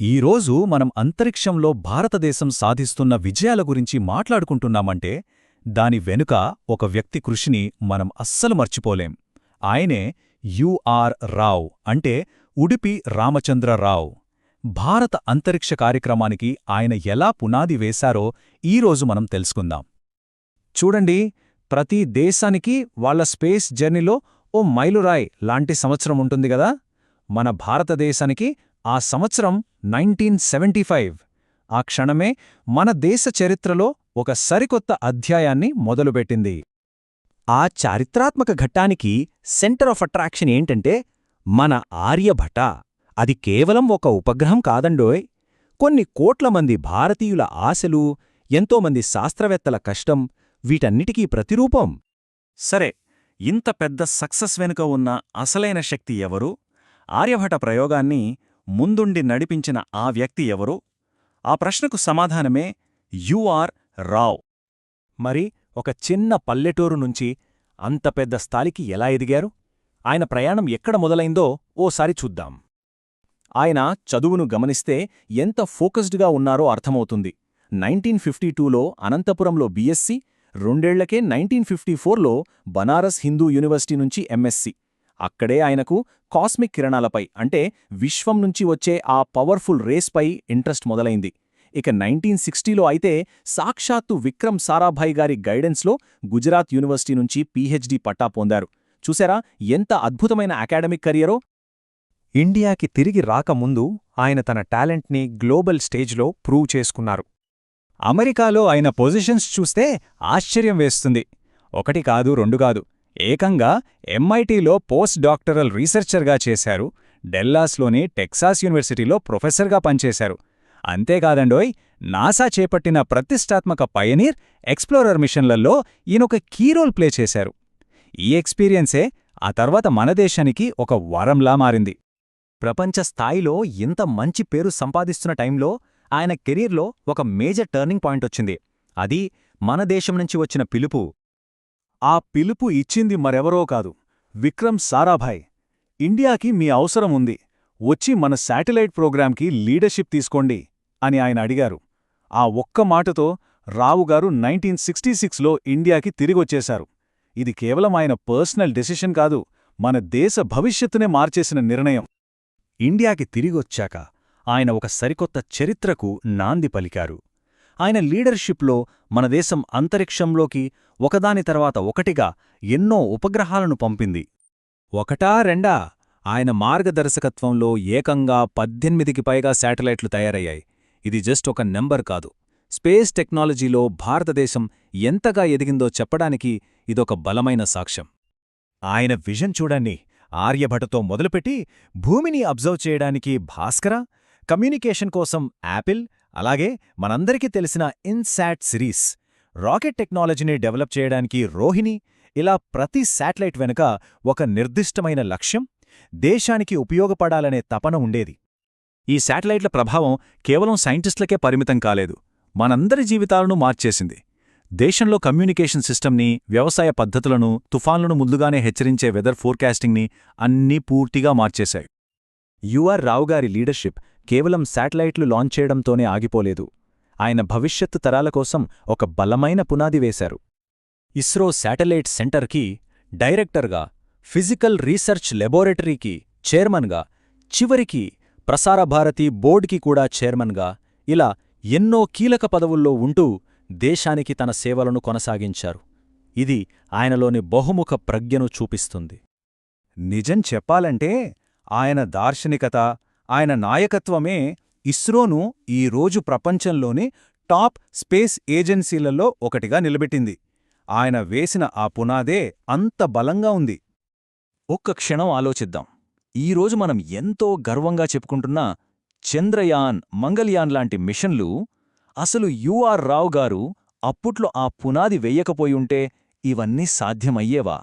ఈరోజు మనం అంతరిక్షంలో భారతదేశం సాధిస్తున్న విజయాల గురించి మాట్లాడుకుంటున్నామంటే దాని వెనుక ఒక వ్యక్తి కృషిని మనం అస్సలు మర్చిపోలేం. ఆయనే యుఆర్ రావ్ అంటే ఉడిపి రామచంద్రరావు. భారత అంతరిక్ష కార్యక్రమానికి ఆయన ఎలా పునాది వేశారో ఈరోజు మనం తెలుసుకుందాం. చూడండి ప్రతి దేశానికి వాళ్ళ స్పేస్ జర్నీలో ఓ మైలురాయ్ లాంటి సంవత్సరం ఉంటుంది గదా మన భారతదేశానికి ఆ సంవత్సరం నైన్టీన్ సెవెంటీ ఫైవ్. ఆ క్షణమే మన దేశ చరిత్రలో ఒక సరికొత్త అధ్యాయాన్ని మొదలుపెట్టింది. ఆ చారిత్రాత్మక ఘట్టానికి సెంటర్ ఆఫ్ అట్రాక్షన్ ఏంటంటే మన ఆర్యభట. అది కేవలం ఒక ఉపగ్రహం కాదండోయ్. కొన్ని కోట్ల మంది భారతీయుల ఆశలు ఎంతోమంది శాస్త్రవేత్తల కష్టం వీటన్నిటికీ ప్రతిరూపం. సరే ఇంత పెద్ద సక్సెస్ వెనుక ఉన్న అసలైన శక్తి ఎవరు? ఆర్యభట ప్రయోగాన్ని ముందుండి నడిపించిన ఆ వ్యక్తి ఎవరు? ఆ ప్రశ్నకు సమాధానమే యుఆర్ రావ్. మరి ఒక చిన్న పల్లెటూరు నుంచి అంత పెద్ద స్థాయికి ఎలా ఎదిగారు? ఆయన ప్రయాణం ఎక్కడ మొదలైందో ఓసారి చూద్దాం. ఆయన చదువును గమనిస్తే ఎంత ఫోకస్డ్గా ఉన్నారో అర్థమవుతుంది. నైన్టీన్ ఫిఫ్టీ టూలో అనంతపురంలో బీఎస్సీ రెండేళ్ళకే నైన్టీన్ ఫిఫ్టీ ఫోర్లో బనారస్ హిందూ యూనివర్సిటీ నుంచి ఎంఎస్సీ అక్కడే ఆయనకు కాస్మిక్ కిరణాలపై అంటే విశ్వం నుంచి వచ్చే ఆ పవర్ఫుల్ రేస్పై ఇంట్రెస్ట్ మొదలైంది. ఇక నైన్టీన్ సిక్స్టీలో అయితే సాక్షాత్తు విక్రమ్ సారాభాయ్ గారి గైడెన్స్లో గుజరాత్ యూనివర్సిటీ నుంచి పీహెచ్డీ పట్టా పొందారు. చూసారా ఎంత అద్భుతమైన అకాడమిక్ కెరియరో! ఇండియాకి తిరిగి రాకముందు ఆయన తన టాలెంట్ని గ్లోబల్ స్టేజ్లో ప్రూవ్ చేసుకున్నారు. అమెరికాలో ఆయన పొజిషన్స్ చూస్తే ఆశ్చర్యం వేస్తుంది. ఒకటి కాదు రెండు కాదు. ఏకంగా ఎంఐటీలో పోస్ట్ డాక్టరల్ రీసెర్చర్గా చేశారు. డెల్లాస్లోని టెక్సాస్ యూనివర్సిటీలో ప్రొఫెసర్గా పనిచేశారు. అంతేకాదండోయ్ నాసా చేపట్టిన ప్రతిష్టాత్మక పయనీర్ ఎక్స్ప్లోరర్ మిషన్లలో ఈయనొక కీ రోల్ ప్లే చేశారు. ఈ ఎక్స్పీరియన్సే ఆ తర్వాత మన దేశానికి ఒక వరంలా మారింది. ప్రపంచ స్థాయిలో ఇంత మంచి పేరు సంపాదిస్తున్న టైంలో ఆయన కెరీర్లో ఒక మేజర్ టర్నింగ్ పాయింట్ వచ్చింది. అది మన దేశం నుంచి వచ్చిన పిలుపు. ఆ పిలుపు ఇచ్చింది మరెవరో కాదు. విక్రమ్ సారాభాయ్. ఇండియాకి మీ అవసరం ఉంది. వచ్చి మన శాటిలైట్ ప్రోగ్రాంకి లీడర్షిప్ తీసుకోండి అని ఆయన అడిగారు. ఆ ఒక్క మాటతో రావుగారు నైన్టీన్ సిక్స్టీ సిక్స్లో ఇండియాకి తిరిగొచ్చేశారు. ఇది కేవలం ఆయన పర్సనల్ డెసిషన్ కాదు మన దేశ భవిష్యత్తునే మార్చేసిన నిర్ణయం. ఇండియాకి తిరిగొచ్చాక ఆయన ఒక సరికొత్త చరిత్రకు నాంది పలికారు. ఆయన లీడర్షిప్లో మన దేశం అంతరిక్షంలోకి ఒకదాని తర్వాత ఒకటిగా ఎన్నో ఉపగ్రహాలను పంపింది. ఒకటా రెండా? ఆయన మార్గదర్శకత్వంలో ఏకంగా పద్దెనిమిదికి పైగా శాటిలైట్లు తయారయ్యాయి. ఇది జస్ట్ ఒక నెంబర్ కాదు. స్పేస్ టెక్నాలజీలో భారతదేశం ఎంతగా ఎదిగిందో చెప్పడానికి ఇదొక బలమైన సాక్ష్యం. ఆయన విజన్ చూడండి. ఆర్యభటతో మొదలుపెట్టి భూమిని అబ్జర్వ్ చేయడానికి భాస్కర కమ్యూనికేషన్ కోసం యాపిల్ అలాగే మనందరికీ తెలిసిన ఇన్సాట్ సిరీస్ రాకెట్ టెక్నాలజీని డెవలప్ చేయడానికి రోహిణి ఇలా ప్రతి శాటిలైట్ వెనుక ఒక నిర్దిష్టమైన లక్ష్యం దేశానికి ఉపయోగపడాలనే తపన ఉండేది. ఈ శాటిలైట్ల ప్రభావం కేవలం సైంటిస్టులకే పరిమితం కాలేదు మనందరి జీవితాలను మార్చేసింది. దేశంలో కమ్యూనికేషన్ సిస్టమ్ని వ్యవసాయ పద్ధతులను తుఫాన్లను ముందుగానే హెచ్చరించే వెదర్ ఫోర్కాస్టింగ్ని అన్నీ పూర్తిగా మార్చేశాయి. యుఆర్ రావు గారి లీడర్షిప్ కేవలం శాటిలైట్లు లాంచ్ చేయడంతోనే ఆగిపోలేదు. ఆయన భవిష్యత్తు తరాల కోసం ఒక బలమైన పునాది వేశారు. ఇస్రో శాటిలైట్ సెంటర్కి డైరెక్టర్గా ఫిజికల్ రీసెర్చ్ లెబొరేటరీకి చైర్మన్గా చివరికి ప్రసారభారతి బోర్డుకి కూడా చైర్మన్గా ఇలా ఎన్నో కీలక పదవుల్లో ఉంటూ దేశానికి తన సేవలను కొనసాగించారు. ఇది ఆయనలోని బహుముఖ ప్రజ్ఞను చూపిస్తుంది. నిజం చెప్పాలంటే ఆయన దార్శనికత ఆయన నాయకత్వమే ఇస్రోను ఈ రోజు ప్రపంచంలోని టాప్ స్పేస్ ఏజెన్సీలలో ఒకటిగా నిలబెట్టింది. ఆయన వేసిన ఆ పునాదే అంత బలంగా ఉంది. ఒక్క క్షణం ఆలోచిద్దాం. ఈరోజు మనం ఎంతో గర్వంగా చెప్పుకుంటున్న చంద్రయాన్ మంగళయాన్ లాంటి మిషన్లు అసలు యూఆర్ రావు గారు అప్పుట్లో ఆ పునాది వెయ్యకపోయుంటే ఇవన్నీ సాధ్యమయ్యేవా?